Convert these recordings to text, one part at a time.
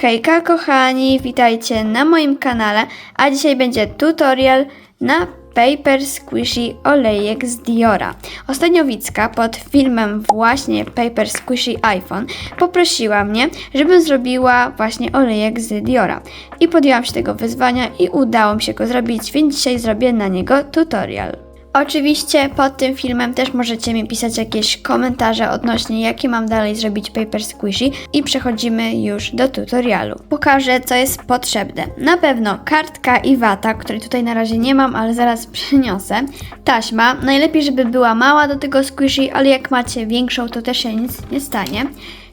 Hejka kochani, witajcie na moim kanale, a dzisiaj będzie tutorial na Paper Squishy olejek z Diora. Ostatnio Wicka pod filmem właśnie Paper Squishy iPhone poprosiła mnie, żebym zrobiła właśnie olejek z Diora. I podjęłam się tego wyzwania i udało mi się go zrobić, więc dzisiaj zrobię na niego tutorial. Oczywiście pod tym filmem też możecie mi pisać jakieś komentarze odnośnie jakie mam dalej zrobić paper squishy i przechodzimy już do tutorialu. Pokażę co jest potrzebne. Na pewno kartka i wata, której tutaj na razie nie mam, ale zaraz przyniosę. Taśma, najlepiej żeby była mała do tego squishy, ale jak macie większą to też się nic nie stanie.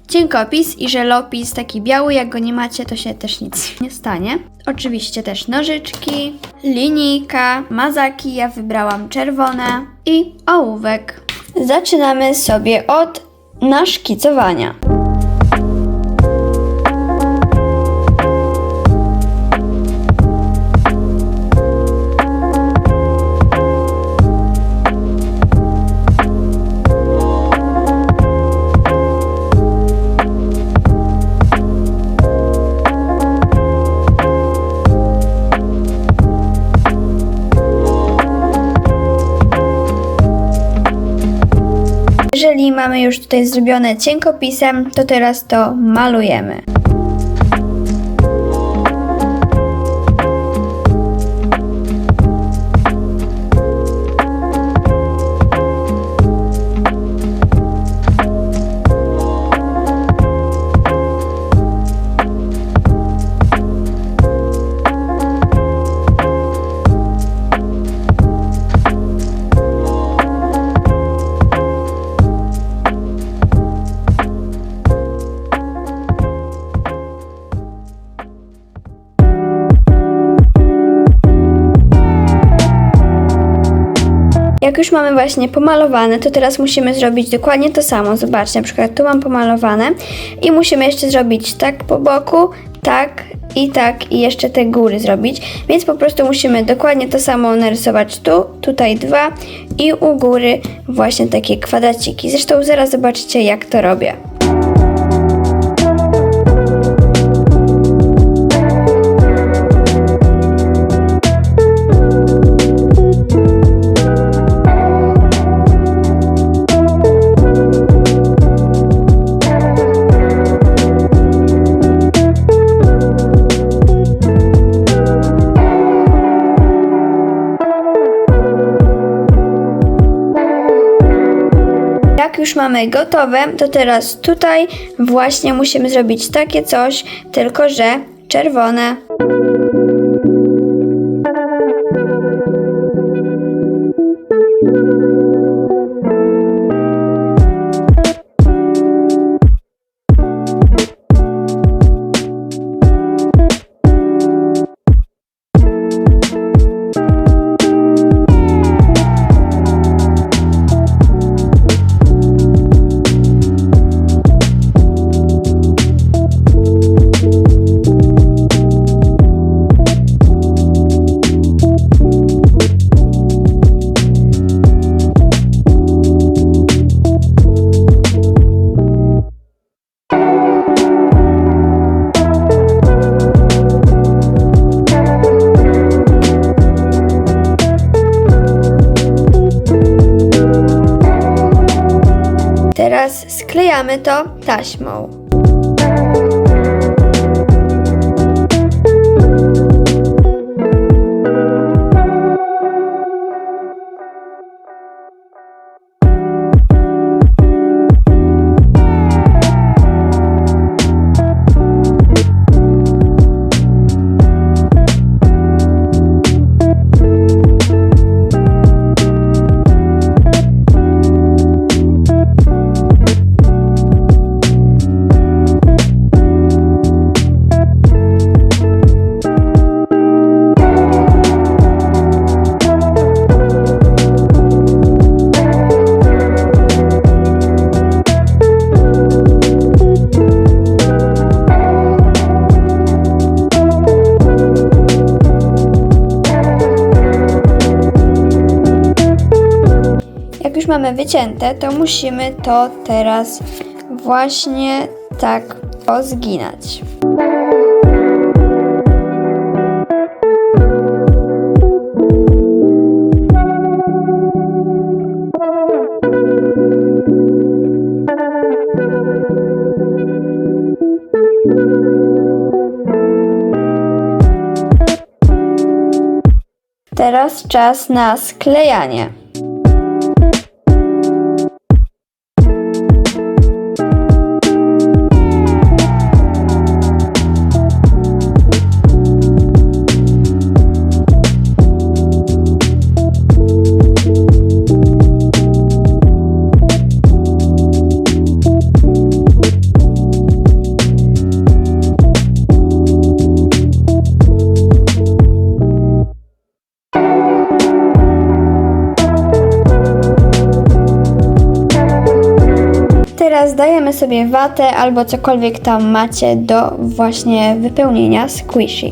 Cienkopis i żelopis taki biały, jak go nie macie, to się też nic nie stanie. Oczywiście też nożyczki, linijka, mazaki, ja wybrałam czerwone i ołówek. Zaczynamy sobie od naszkicowania. Mamy już tutaj zrobione cienkopisem, to teraz to malujemy. Jak już mamy właśnie pomalowane, to teraz musimy zrobić dokładnie to samo. Zobaczcie, na przykład tu mam pomalowane i musimy jeszcze zrobić tak po boku, tak i tak i jeszcze te góry zrobić. Więc po prostu musimy dokładnie to samo narysować tu, tutaj dwa i u góry właśnie takie kwadraciki. Zresztą zaraz zobaczycie jak to robię. Już mamy gotowe, to teraz tutaj właśnie musimy zrobić takie coś, tylko że czerwone. Teraz sklejamy to taśmą. już mamy wycięte, to musimy to teraz właśnie tak pozginać. Teraz czas na sklejanie. Teraz dajemy sobie watę albo cokolwiek tam macie do właśnie wypełnienia squishy.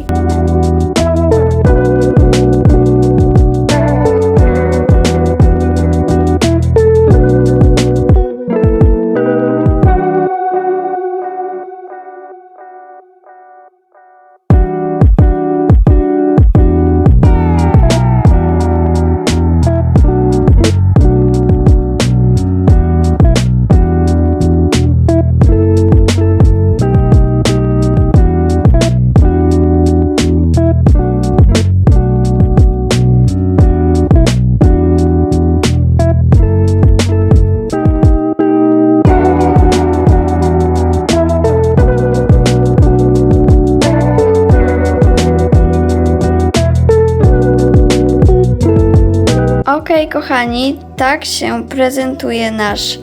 Kochani, tak się prezentuje nasz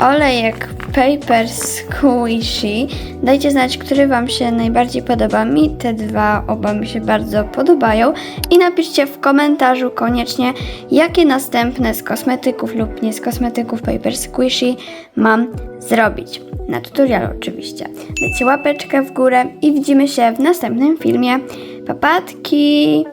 olejek Paper Squishy. Dajcie znać, który Wam się najbardziej podoba. Mi te dwa oba mi się bardzo podobają. I napiszcie w komentarzu koniecznie, jakie następne z kosmetyków lub nie z kosmetyków Paper Squishy mam zrobić. Na tutorialu oczywiście. Dajcie łapeczkę w górę i widzimy się w następnym filmie. Papatki!